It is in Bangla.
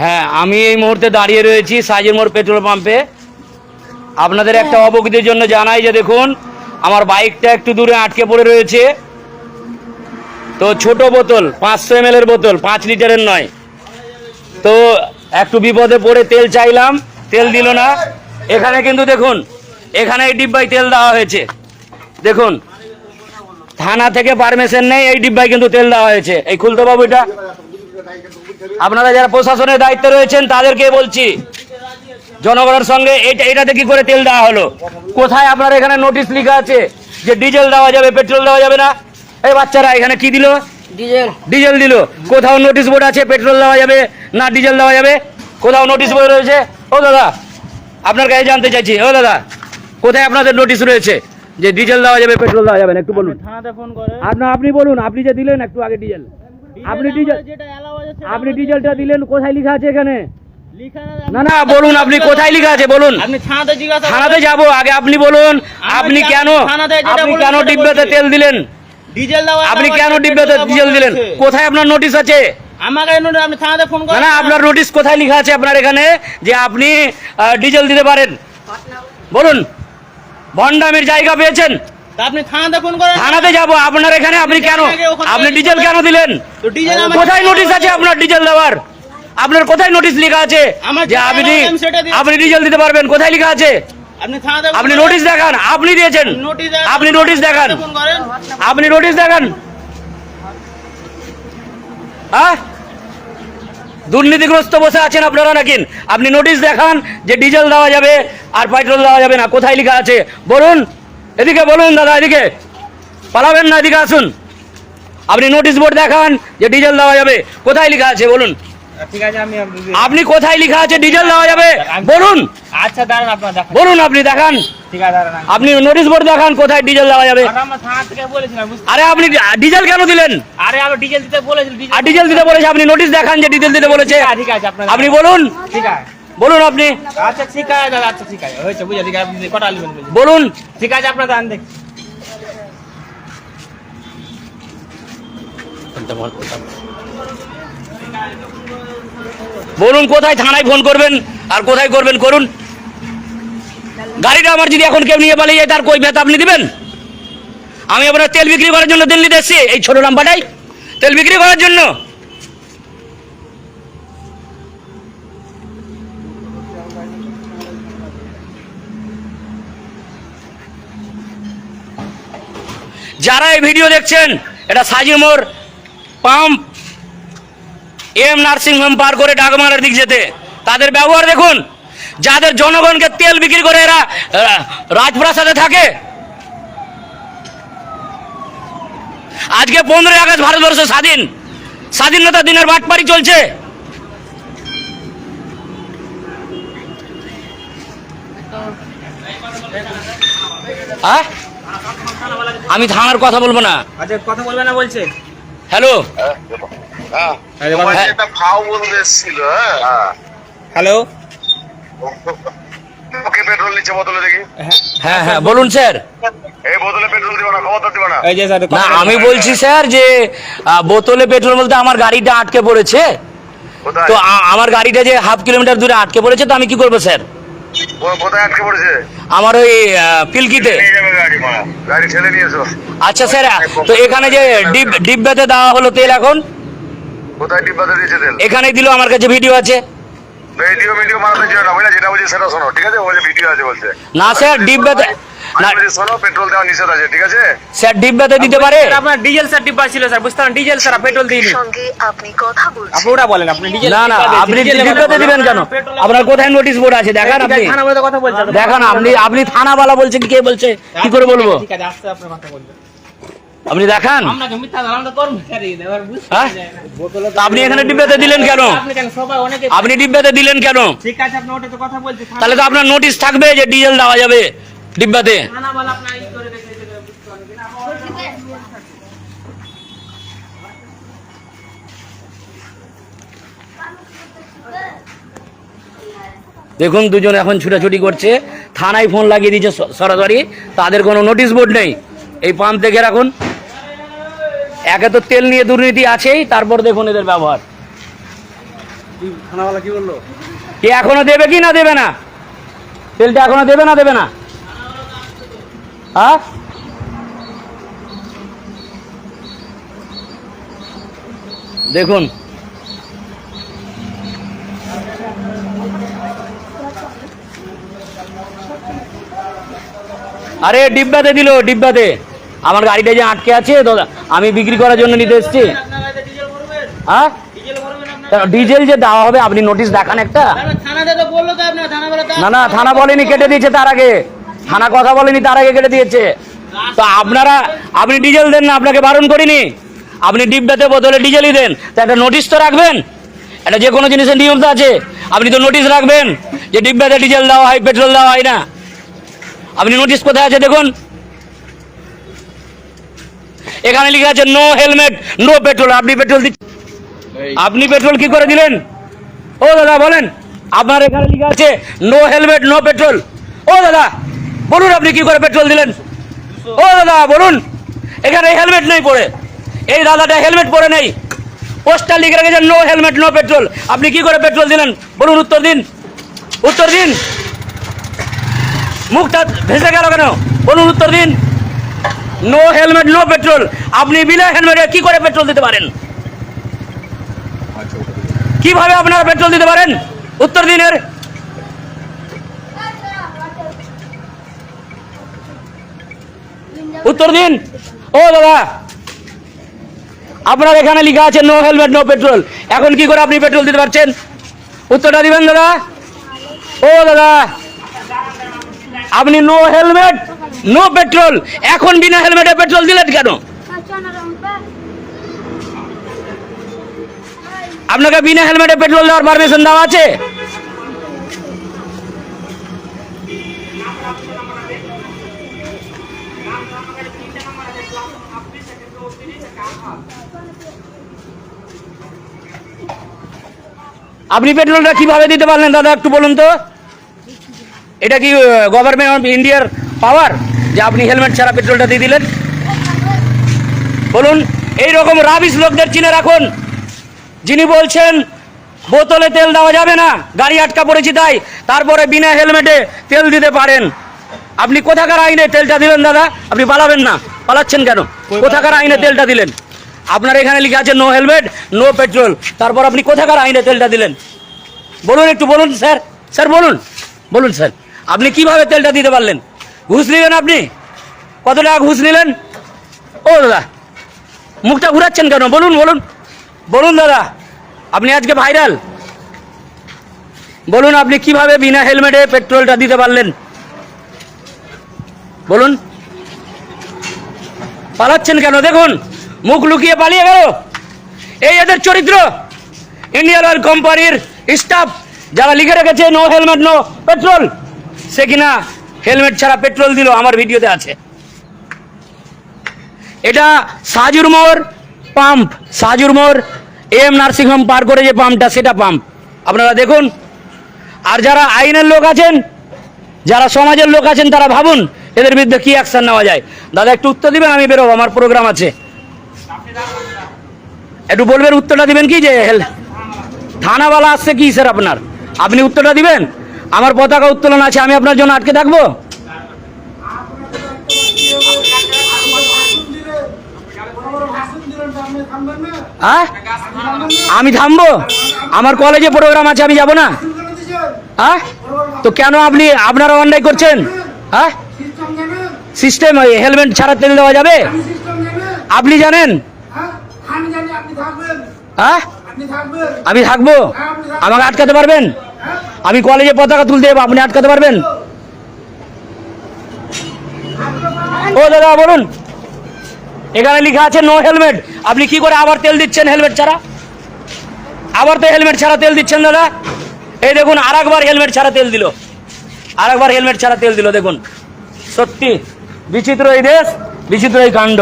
হ্যাঁ আমি এই মুহূর্তে দাঁড়িয়ে রয়েছি সাইজের মোড় পেট্রোল পাম্পে। আপনাদের একটা অবগতির জন্য জানাই যে দেখুন, আমার বাইকটা একটু দূরে আটকে পড়ে রয়েছে। তো ছোট বোতল, পাঁচশো এম বোতল, পাঁচ লিটারের নয়। তো একটু বিপদে পড়ে তেল চাইলাম, তেল দিল না। এখানে কিন্তু দেখুন, এখানে এই ডিব্বায় তেল দেওয়া হয়েছে। দেখুন, থানা থেকে পারমিশন নেই, এই ডিব্বায় কিন্তু তেল দেওয়া হয়েছে। এই খুলতে বাবু এটা? আপনারা যারা প্রশাসনের দায়িত্বে রয়েছেন তাদেরকে বলছি জনগণের সঙ্গে এটা এটাতে কি করে তেল দেওয়া হলো? কোথায় আপনার এখানে নোটিশ লেখা আছে যে ডিজেল দেওয়া যাবে পেট্রোল দেওয়া যাবে না? এই বাচ্চারা এখানে কি দিল? ডিজেল ডিজেল দিল। কোথাও নোটিশ বোর্ড আছে পেট্রোল দেওয়া যাবে না ডিজেল দেওয়া যাবে? কোথাও নোটিশ বোর্ড রয়েছে? ও দাদা আপনার কাছে জানতে চাইছি ও দাদা কোথায় আপনাদের নোটিশ রয়েছে যে ডিজেল দেওয়া যাবে পেট্রোল দেওয়া যাবে না? একটু বলুন। থানাতে ফোন করে। আপনি বলুন আপনি যে দিলেন একটু আগে ডিজেল আপনি ডিজেল আপনি ডিজেলটা দিলেন কোথায় লেখা আছে এখানে? না না বলুন আপনি কোথায় লেখা আছে বলুন। থানাতে যাব আগে আপনি বলুন আপনি কেন আপনি কেন ডিব্বাতে তেল দিলেন? ডিজেল আপনি কেন ডিব্বাতে ডিজেল দিলেন? কোথায় আপনার নোটিশ আছে? না আপনার নোটিশ কোথায় লেখা আছে আপনার এখানে? যে আপনি ডিজেল দিতে পারেন। বলুন ভন্ডামের জায়গা পেয়েছেন? আপনি থানাতে ফোন করেন। থানাতে যাব। আপনার এখানে? আপনি কেন? আপনি ডিজেল কেন দিলেন? ডিজেল কোথায় নোটিশ আছে আপনার ডিজেল দেওয়ার? আপনার কোথায় নোটিশ লেখা আছে? যে আপনি। আপনি ডিজেল দিতে পারবেন। কোথায় লেখা আছে? আপনি নোটিশ দেখান। আপনি দিয়েছেন। আপনি নোটিশ দেখান। আপনি নোটিশ দেখান। হ্যাঁ দুর্নীতিগ্রস্ত বসে আছেন আপনারা নাকি? আপনি নোটিশ দেখান যে ডিজেল দেওয়া যাবে আর পেট্রোল দেওয়া যাবে না। কোথায় লেখা আছে? বলুন। এদিকে বলুন দাদা এদিকে। পালাবেন না এদিকে আসুন। আপনি নোটিশ বোর্ড দেখান যে ডিজেল দেওয়া যাবে। কোথায় লেখা আছে বলুন। আপনি কোথায় লেখা আছে ডিজেল দেওয়া যাবে? বলুন। আচ্ছা দাঁড়ান আপনার বলুন আপনি দেখান। আপনি নোটিশ বোর্ড দেখান কোথায় ডিজেল দেওয়া যাবে। আর আপনি ডিজেল কেন দিলেন? আরে আমি ডিজেল দিতে আর ডিজেল দিতে বলেছে আপনি নোটিশ দেখান যে ডিজেল দিতে বলেছে। আপনি বলুন। ঠিক আছে। বলুন আপনি। আচ্ছা ঠিক আছে দাদা আচ্ছা ঠিক আছে। হয়েছে বুঝে ঠিক আছে আপনি কটা নেবেন বলুন। ঠিক আছে আপনার দান দেখ। বলুন কোথায় থানায় ফোন করবেন আর কোথায় করবেন করুন। গাড়িটা আমার যদি এখন কেউ নিয়ে পালিয়ে যায় তার কই ভেতা আপনি দিবেন? আমি আপনার তেল বিক্রি করার জন্য দিল্লিতে এসেছি এই ছোট নাম্বারটাই। তেল বিক্রি করার জন্য। যারা এই ভিডিও দেখছেন, এটা সাজির মোড় পাম্প এম নার্সিং হোম পার করে ডাকমারের দিক যেতে। তাদের ব্যবহার দেখুন, যাদের জনগণকে তেল বিক্রি করে এরা রাজপ্রাসাদে থাকে। আজকে পনেরোই আগস্ট ভারতবর্ষ স্বাধীন। স্বাধীনতা দিনের বাটপারি চলছে। আহ? আমি থানার কথা বলব না। আচ্ছা কথা বলবে না বলছে? হ্যালো? হ্যাঁ এসেছিল হ্যাঁ? হ্যালো? ওকে পেট্রোল নিচ্ছে বোতলে দেখি। হ্যাঁ হ্যাঁ বলুন স্যার। এই বোতলে পেট্রোল দিবা না খবর দিবা না। এই যে স্যার না আমি বলছি স্যার যে বোতলে পেট্রোল বলতে আমার গাড়িটা আটকে পড়েছে। তো আমার গাড়িটা যে হাফ কিলোমিটার দূরে আটকে পড়েছে তো আমি কি করব স্যার? কোথায় আটকে পড়েছে? আমার ওই পিলকিতে। গাড়ি আচ্ছা স্যার তো এখানে যে ডিব ডিব্বাতে দেওয়া হলো তেল এখন? কোথায় ডিব্বাতে দিয়েছে তেল? এখানেই দিল আমার কাছে ভিডিও আছে। ভিডিও ভিডিও মারাতে না বুঝলে? যেটা বলছি সেটা শোনো ঠিক আছে? বলে ভিডিও আছে বলছে। না স্যার ডিব্বাতে না শোনো পেট্রোল দেওয়া নিষেধ আছে ঠিক আছে? স্যার ডিব্বাতে দিতে পারে? আপনার ডিজেল স্যার ডিব্বা ছিল স্যার বুঝতে পারেন? ডিজেল স্যার পেট্রোল দিইনি। সঙ্গে আপনি কথা বলছেন। আপনি ওটা বলেন আপনি ডিজেল না না আপনি ডিব্বাতে দিবেন কেন? আপনার কোথায় নোটিশ বোর্ড আছে? দেখান আপনি। থানা বলে কথা বলছে দেখান আপনি আপনি থানাওয়ালা বলছেন কে বলছে? কি করে বলব? ঠিক আছে আস্তে আপনার কথা বলবে। আপনি দেখান। হ্যাঁ? আপনি এখানে ডিব্বাতে দিলেন কেন? আপনি কেন সবাই অনেকে আপনি ডিব্বাতে দিলেন কেন? ঠিক আছে আপনি ওটা তো কথা বলছে তাহলে তো আপনার নোটিশ থাকবে যে ডিজেল দেওয়া যাবে ডিব্বাতে। দেখুন দুজন এখন ছুটাছুটি করছে। থানায় ফোন লাগিয়ে দিয়েছে স- সরাসরি। তাদের কোনো নোটিশ বোর্ড নেই। এই পাম্প দেখে রাখুন। একে তো তেল নিয়ে দুর্নীতি আছেই তারপর দেখুন এদের ব্যবহার। কি থানাওয়ালা কি বলল? কি এখনও দেবে কি না দেবে না? তেলটা এখনও দেবে না দেবে না? হ্যাঁ দেখুন। আরে ডিব্বাতে দিল ডিব্বাতে। আমার গাড়িটা যে আটকে আছে আমি বিক্রি করার জন্য নিতে এসেছি। হ্যাঁ? ডিজেল যে দেওয়া হবে, আপনি নোটিশ দেখান একটা। না না, থানা বলেনি, কেটে দিয়েছে তার আগে। থানা কথা বলেনি, তার আগে কেটে দিয়েছে। তো আপনারা, আপনি ডিজেল দেন না, আপনাকে বারণ করিনি। আপনি ডিব্বাতে বদলে ডিজেলই দেন। তা একটা নোটিশ তো রাখবেন। এটা যে কোনো জিনিসের নিয়ম তো আছে। আপনি তো নোটিশ রাখবেন যে ডিব্বাতে ডিজেল দেওয়া হয়, পেট্রোল দেওয়া হয় না। আপনি নোটিশ কোথায় আছে দেখুন। এখানে লিখে আছে নো হেলমেট নো পেট্রোল আপনি পেট্রোল দিচ্ছেন। আপনি পেট্রোল কি করে দিলেন? ও দাদা বলেন। আপনার এখানে লিখে আছে নো হেলমেট নো পেট্রোল ও দাদা বলুন আপনি কি করে পেট্রোল দিলেন? ও দাদা বলুন। এখানে হেলমেট নেই পরে এই দাদাটা হেলমেট পরে নেই। পোস্টার লিখে রেখেছেন নো হেলমেট নো পেট্রোল আপনি কি করে পেট্রোল দিলেন? বলুন উত্তর দিন। উত্তর দিন। মুখটা ভেসে গেল কেন? বলুন উত্তর দিন। নো হেলমেট নো পেট্রোল আপনি বিনা হেলমেটে কি করে পেট্রোল দিতে পারেন? কীভাবে আপনারা পেট্রোল দিতে পারেন? উত্তর দিনের উত্তর দিন। ও দাদা আপনার এখানে লেখা আছে নো হেলমেট নো পেট্রোল এখন কি করে আপনি পেট্রোল দিতে পারছেন? উত্তরটা দিবেন, দাদা। ও, দাদা। আপনি নো হেলমেট নো পেট্রোল। এখন বিনা হেলমেটে পেট্রোল দিলেন কেন? আপনাকে বিনা হেলমেটে পেট্রোল দেওয়ার পারমিশন দেওয়া আছে? আপনি পেট্রোলটা কীভাবে দিতে পারলেন দাদা, একটু বলুন তো? এটা কি গভর্নমেন্ট অফ ইন্ডিয়ার পাওয়ার যে আপনি হেলমেট ছাড়া পেট্রোলটা দিয়ে দিলেন। বলুন এই রকম রাবিশ লোকদের চিনে রাখুন যিনি বলছেন বোতলে তেল দেওয়া যাবে না গাড়ি আটকা পড়েছি তাই তারপরে বিনা হেলমেটে তেল দিতে পারেন। আপনি কোথাকার আইনে তেলটা দিলেন দাদা? আপনি পালাবেন না পালাচ্ছেন কেন? কোথাকার আইনে তেলটা দিলেন? আপনার এখানে লিখে আছে নো হেলমেট নো পেট্রোল। তারপর আপনি কোথাকার আইনে তেলটা দিলেন? বলুন একটু বলুন স্যার। স্যার বলুন। বলুন স্যার। আপনি কীভাবে তেলটা দিতে পারলেন? ঘুষ নিলেন আপনি? কত টাকা ঘুষ নিলেন? ও দাদা, মুখটা ঘুরাচ্ছেন কেন? বলুন বলুন। বলুন দাদা, আপনি আজকে ভাইরাল বলুন আপনি কীভাবে বিনা হেলমেটে পেট্রোলটা দিতে পারলেন? বলুন। পালাচ্ছেন কেন? দেখুন, মুখ লুকিয়ে পালিয়ে গেল। এই এদের চরিত্র। ইন্ডিয়ান অয়েল কোম্পানির স্টাফ যারা লিখে রেখেছে নো হেলমেট নো পেট্রোল সে কিনা হেলমেট ছাড়া পেট্রোল দিল, আমার ভিডিওতে আছে। এটা সাজুর মোড় পাম্প, সাজুর মোড় এম নার্সিং হোম পার করে যে পাম্পটা, সেটা পাম্প। আপনারা দেখুন, আর যারা আইনের লোক আছেন, যারা সমাজের লোক আছেন, তারা ভাবুন, এদের বিরুদ্ধে কি অ্যাকশন নেওয়া যায়। দাদা, একটু উত্তর দিবেন, আমি বেরোবো, আমার প্রোগ্রাম আছে। একটু বলবেন, উত্তরটা দিবেন কি যে হেল- থানাওয়ালা আসছে কি স্যার আপনার? আপনি উত্তরটা দিবেন? আমার পতাকা উত্তোলন আছে আমি আপনার জন্য আটকে থাকব? হ্যাঁ আমি থামবো? আমার কলেজে প্রোগ্রাম আছে আমি যাব না? হ্যাঁ তো কেন আপনি আপনারা অন্যায় করছেন? হ্যাঁ সিস্টেম হেলমেট ছাড়া তেল দেওয়া যাবে? আপনি জানেন? হ্যাঁ আমি থাকব? আমাকে আটকাতে পারবেন? আমি কলেজে পতাকা তুলতে যাব, আপনি আটকাতে পারবেন? ও দাদা, বলুন। এখানে লেখা আছে নো হেলমেট আপনি কি করে আবার তেল দিচ্ছেন হেলমেট ছাড়া? আবার তো হেলমেট ছাড়া তেল দিচ্ছেন, দাদা। এই দেখুন আর একবার হেলমেট ছাড়া তেল দিল। আর একবার হেলমেট ছাড়া তেল দিল, দেখুন। সত্যি, বিচিত্র এই দেশ, বিচিত্র এই কাণ্ড।